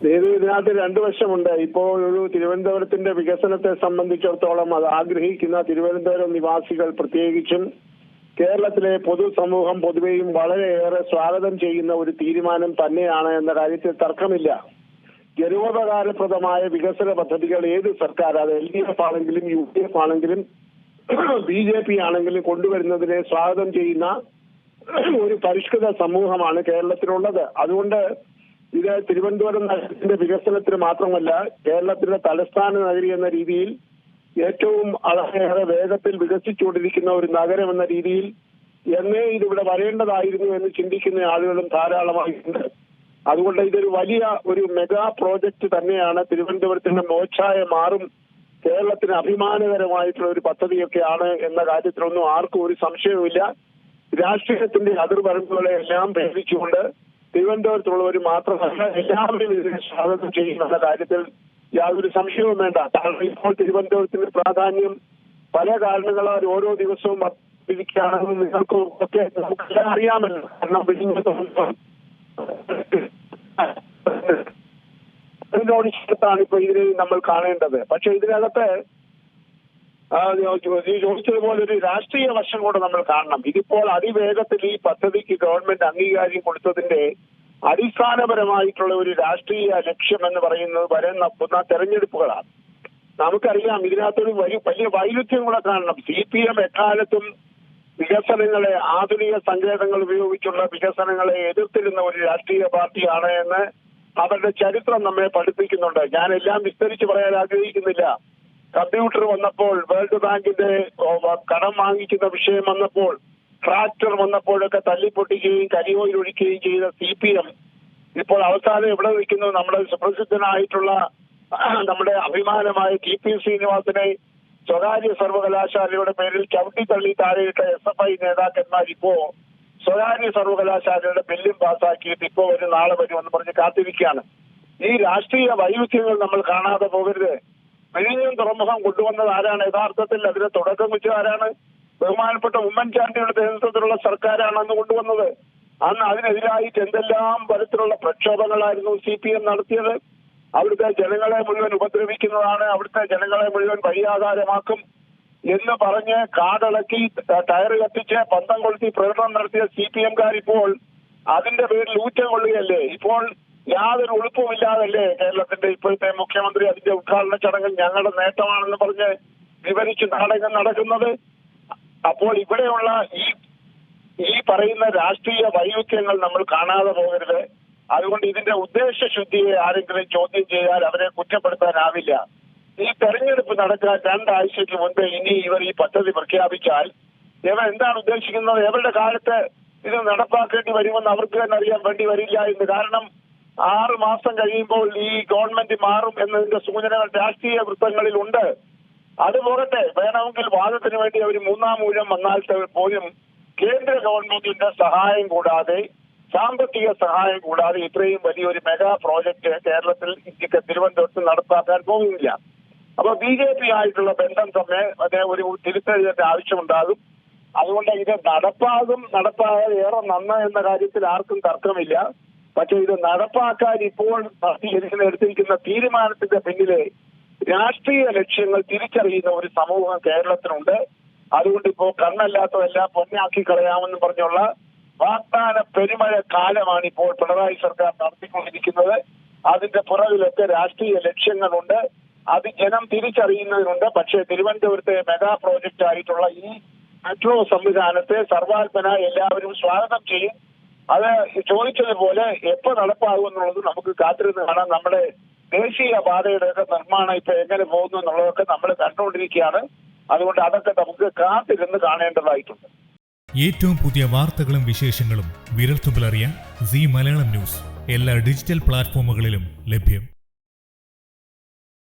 ഇത് ഇതിനകത്ത് രണ്ടു വശമുണ്ട്. ഇപ്പോൾ ഒരു തിരുവനന്തപുരത്തിന്റെ വികസനത്തെ സംബന്ധിച്ചിടത്തോളം അത് ആഗ്രഹിക്കുന്ന തിരുവനന്തപുരം നിവാസികൾ പ്രത്യേകിച്ചും കേരളത്തിലെ പൊതുസമൂഹം പൊതുവെയും വളരെയേറെ സ്വാഗതം ചെയ്യുന്ന ഒരു തീരുമാനം തന്നെയാണ് എന്ന കാര്യത്തിൽ തർക്കമില്ല. ജനോപകാരപ്രദമായ വികസന പദ്ധതികൾ ഏത് സർക്കാർ? അത് എൽ ഡി എഫ് ആണെങ്കിലും യു ഡി എഫ് ആണെങ്കിലും ബി ജെ പി ആണെങ്കിലും കൊണ്ടുവരുന്നതിനെ സ്വാഗതം ചെയ്യുന്ന ഒരു പരിഷ്കൃത സമൂഹമാണ് കേരളത്തിലുള്ളത്. അതുകൊണ്ട് ഇത് തിരുവനന്തപുരം നഗരത്തിന്റെ വികസനത്തിന് മാത്രമല്ല കേരളത്തിന്റെ തലസ്ഥാന നഗരി എന്ന രീതിയിൽ ഏറ്റവും അളഹേറെ വേഗത്തിൽ വികസിച്ചുകൊണ്ടിരിക്കുന്ന ഒരു നഗരം എന്ന രീതിയിൽ എന്നേ ഇതിവിടെ വരേണ്ടതായിരുന്നു എന്ന് ചിന്തിക്കുന്ന ആളുകളും ധാരാളമായിട്ടുണ്ട് അതുകൊണ്ട് ഇതൊരു വലിയ ഒരു മെഗാ പ്രോജക്റ്റ് തന്നെയാണ് തിരുവനന്തപുരത്തിന്റെ മോച്ചായ മാറും കേരളത്തിന് അഭിമാനകരമായിട്ടുള്ള ഒരു പദ്ധതിയൊക്കെയാണ് എന്ന കാര്യത്തിലൊന്നും ആർക്കും ഒരു സംശയവുമില്ല. രാഷ്ട്രീയത്തിന്റെ അതിർവരമ്പുകളെ എല്ലാം ഭേദിച്ചുകൊണ്ട് തിരുവനന്തപുരത്തുള്ളവർ മാത്രമല്ല എല്ലാവരും ഇതിനെ സ്വാഗതം ചെയ്യുന്ന കാര്യത്തിൽ യാതൊരു സംശയവും വേണ്ട. കാരണം ഇപ്പോൾ തിരുവനന്തപുരത്തിന്റെ പ്രാധാന്യം പല കാരണങ്ങളാൽ ഓരോ ദിവസവും വർദ്ധിക്കുകയാണെന്ന് നിങ്ങൾക്കും ഒക്കെ നമുക്കെല്ലാം അറിയാമല്ലോ. കാരണം അതിനോട് ചേർത്താണ് ഇപ്പൊ ഇതിനെ നമ്മൾ കാണേണ്ടത്. പക്ഷെ ഇതിനകത്ത് ചോദിച്ചതുപോലെ ഒരു രാഷ്ട്രീയ വശം കൂടെ നമ്മൾ കാണണം. ഇതിപ്പോൾ അതിവേഗത്തിൽ ഈ പദ്ധതിക്ക് ഗവൺമെന്റ് അംഗീകാരം കൊടുത്തതിന്റെ അടിസ്ഥാനപരമായിട്ടുള്ള ഒരു രാഷ്ട്രീയ ലക്ഷ്യം എന്ന് പറയുന്നത് വരുന്ന തെരഞ്ഞെടുപ്പുകളാണ്. നമുക്കറിയാം ഇതിനകത്തൊരു വലിയ വലിയ വൈരുദ്ധ്യം കൂടെ കാണണം. സി പി എം എക്കാലത്തും വികസനങ്ങളെ ആധുനിക സങ്കേതങ്ങൾ ഉപയോഗിച്ചുള്ള വികസനങ്ങളെ എതിർത്തിരുന്ന ഒരു രാഷ്ട്രീയ പാർട്ടിയാണ് എന്ന് അവരുടെ ചരിത്രം നമ്മെ പഠിപ്പിക്കുന്നുണ്ട്. ഞാൻ എല്ലാം വിസ്തരിച്ച് പറയാൻ ആഗ്രഹിക്കുന്നില്ല. കമ്പ്യൂട്ടർ വന്നപ്പോൾ വേൾഡ് ബാങ്കിന്റെ കടം വാങ്ങിക്കുന്ന വിഷയം വന്നപ്പോൾ ട്രാക്ടർ വന്നപ്പോഴൊക്കെ തല്ലിപ്പൊട്ടിക്കുകയും കരിയോയിൽ ഒഴിക്കുകയും ചെയ്ത സി പി എം ഇപ്പോൾ അവസാനം എവിടെ നിൽക്കുന്നു? നമ്മുടെ സുപ്രസിദ്ധനായിട്ടുള്ള നമ്മുടെ അഭിമാനമായ ടി പി ശ്രീനിവാസനെ സ്വകാര്യ സർവകലാശാലയുടെ പേരിൽ ചവിട്ടി തള്ളി താഴെയിട്ട എസ് എഫ് ഐ നേതാക്കന്മാർ ഇപ്പോ സ്വകാര്യ സർവകലാശാലയുടെ ബില്ലും പാസ്സാക്കിയിട്ട് ഇപ്പോ വരും നാളെ വരുമെന്ന് പറഞ്ഞ് കാത്തിരിക്കുകയാണ്. ഈ രാഷ്ട്രീയ വൈവിധ്യങ്ങൾ നമ്മൾ കാണാതെ പോകരുത്. വിഴിഞ്ഞം തുറമുഖം കൊണ്ടുവന്നത് ആരാണ്? യഥാർത്ഥത്തിൽ അതിന് തുടക്കം വെച്ചത് ആരാണ്? ബഹുമാനപ്പെട്ട ഉമ്മൻചാണ്ടിയുടെ നേതൃത്വത്തിലുള്ള സർക്കാരാണ് അന്ന് കൊണ്ടുവന്നത്. അന്ന് അതിനെതിരായിട്ട് എന്തെല്ലാം തരത്തിലുള്ള പ്രക്ഷോഭങ്ങളായിരുന്നു സി പി എം നടത്തിയത്. അവിടുത്തെ ജനങ്ങളെ മുഴുവൻ ഉപദ്രവിക്കുന്നതാണ്. അവിടുത്തെ ജനങ്ങളെ മുഴുവൻ വഴിയാധാരമാക്കും എന്ന് പറഞ്ഞ് കാടിളക്കി ടയർ കത്തിച്ച് പന്തം കൊളുത്തി പ്രകടനം നടത്തിയ സി പി എംകാരിപ്പോൾ അതിന്റെ പേരിൽ ഊറ്റം കൊള്ളുകയല്ലേ? ഇപ്പോൾ യാതൊരു ഉളുപ്പുമില്ലാതല്ലേ കേരളത്തിന്റെ ഇപ്പോഴത്തെ മുഖ്യമന്ത്രി അതിന്റെ ഉദ്ഘാടന ചടങ്ങിൽ ഞങ്ങളുടെ നേട്ടമാണെന്ന് പറഞ്ഞ് വിവരിച്ച് നാടകം നടക്കുന്നത്? അപ്പോൾ ഇവിടെയുള്ള ഈ ഈ പറയുന്ന രാഷ്ട്രീയ വൈരുദ്ധ്യങ്ങൾ നമ്മൾ കാണാതെ പോകരുത്. അതുകൊണ്ട് ഇതിന്റെ ഉദ്ദേശശുദ്ധിയെ ആരെങ്കിലും ചോദ്യം ചെയ്താൽ അവരെ കുറ്റപ്പെടുത്താനാവില്ല. ഈ തെരഞ്ഞെടുപ്പ് നടക്കാൻ രണ്ടാഴ്ചയ്ക്ക് മുൻപേ ഇനി ഇവർ ഈ പദ്ധതി പ്രഖ്യാപിച്ചാൽ ഇവർ എന്താണ് ഉദ്ദേശിക്കുന്നത്? ഇവരുടെ കാലത്ത് ഇത് നടപ്പാക്കേണ്ടി വരുമെന്ന് അവർക്ക് തന്നെ അറിയാൻ വേണ്ടി വരില്ല എന്ന് കാരണം ആറ് മാസം കഴിയുമ്പോൾ ഈ ഗവൺമെന്റ് മാറും എന്നതിന്റെ സൂചനകൾ രാഷ്ട്രീയ വൃത്തങ്ങളിൽ ഉണ്ട്. അത് പോകട്ടെ. വേണമെങ്കിൽ വാദത്തിന് വേണ്ടി അവർ മൂന്നാം മൂലം വന്നാൽ പോലും കേന്ദ്ര ഗവൺമെന്റിന്റെ സഹായം കൂടാതെ സാമ്പത്തിക സഹായം കൂടാതെ ഇത്രയും വലിയൊരു മെഗാ പ്രോജക്റ്റ് കേരളത്തിൽ ഇന്ത്യയ്ക്ക് തിരുവനന്തപുരത്ത് നടപ്പാക്കാൻ പോകുന്നില്ല അപ്പൊ ബി ജെ പി ആയിട്ടുള്ള ബന്ധം തന്നെ അതേ ഒരു തിരുത്തലിന്റെ ആവശ്യമുണ്ടാകും. അതുകൊണ്ട് ഇത് നടപ്പാകും. നടപ്പാകാതെ ഏറെ നന്ന എന്ന കാര്യത്തിൽ ആർക്കും തർക്കമില്ല. പക്ഷെ ഇത് നടപ്പാക്കാൻ ഇപ്പോൾ എടുത്തിരിക്കുന്ന തീരുമാനത്തിന്റെ പിന്നിലെ രാഷ്ട്രീയ ലക്ഷ്യങ്ങൾ തിരിച്ചറിയുന്ന ഒരു സമൂഹം കേരളത്തിനുണ്ട്. അതുകൊണ്ട് ഇപ്പോ കണ്ണല്ലാത്തതെല്ലാം പൊന്നാക്കി കളയാമെന്ന് പറഞ്ഞുള്ള വാഗ്ദാന പെരുമഴ കാലമാണ് ഇപ്പോൾ പിണറായി സർക്കാർ നടത്തിക്കൊണ്ടിരിക്കുന്നത്. അതിന്റെ പുറകിലൊക്കെ രാഷ്ട്രീയ ലക്ഷ്യങ്ങളുണ്ട്. അത് ജനം തിരിച്ചറിയുന്നതിനുണ്ട്. പക്ഷേ തിരുവനന്തപുരത്തെ മെഗാ പ്രോജക്റ്റ് ആയിട്ടുള്ള ഈ മെട്രോ സംവിധാനത്തെ സർവാത്മന എല്ലാവരും സ്വാഗതം ചെയ്യും. അത് ചോദിച്ചതുപോലെ എപ്പോ നടപ്പാകും എന്നുള്ളത് നമുക്ക് കാത്തിരുന്ന് കാണാം. നമ്മുടെ ദേശീയ പാതയുടെ ഒക്കെ നിർമ്മാണം ഇപ്പൊ എങ്ങനെ പോകുന്നു എന്നുള്ളതൊക്കെ നമ്മൾ കണ്ടുകൊണ്ടിരിക്കുകയാണ്. അതുകൊണ്ട് അതൊക്കെ നമുക്ക് കാത്തിരുന്ന് കാണേണ്ടതായിട്ടുണ്ട്. ഏറ്റവും പുതിയ വാർത്തകളും വിശേഷങ്ങളും വിരൽത്തുമ്പിലറിയാൻ സി മലയാളം ന്യൂസ്. എല്ലാ ഡിജിറ്റൽ പ്ലാറ്റ്ഫോമുകളിലും ലഭ്യം.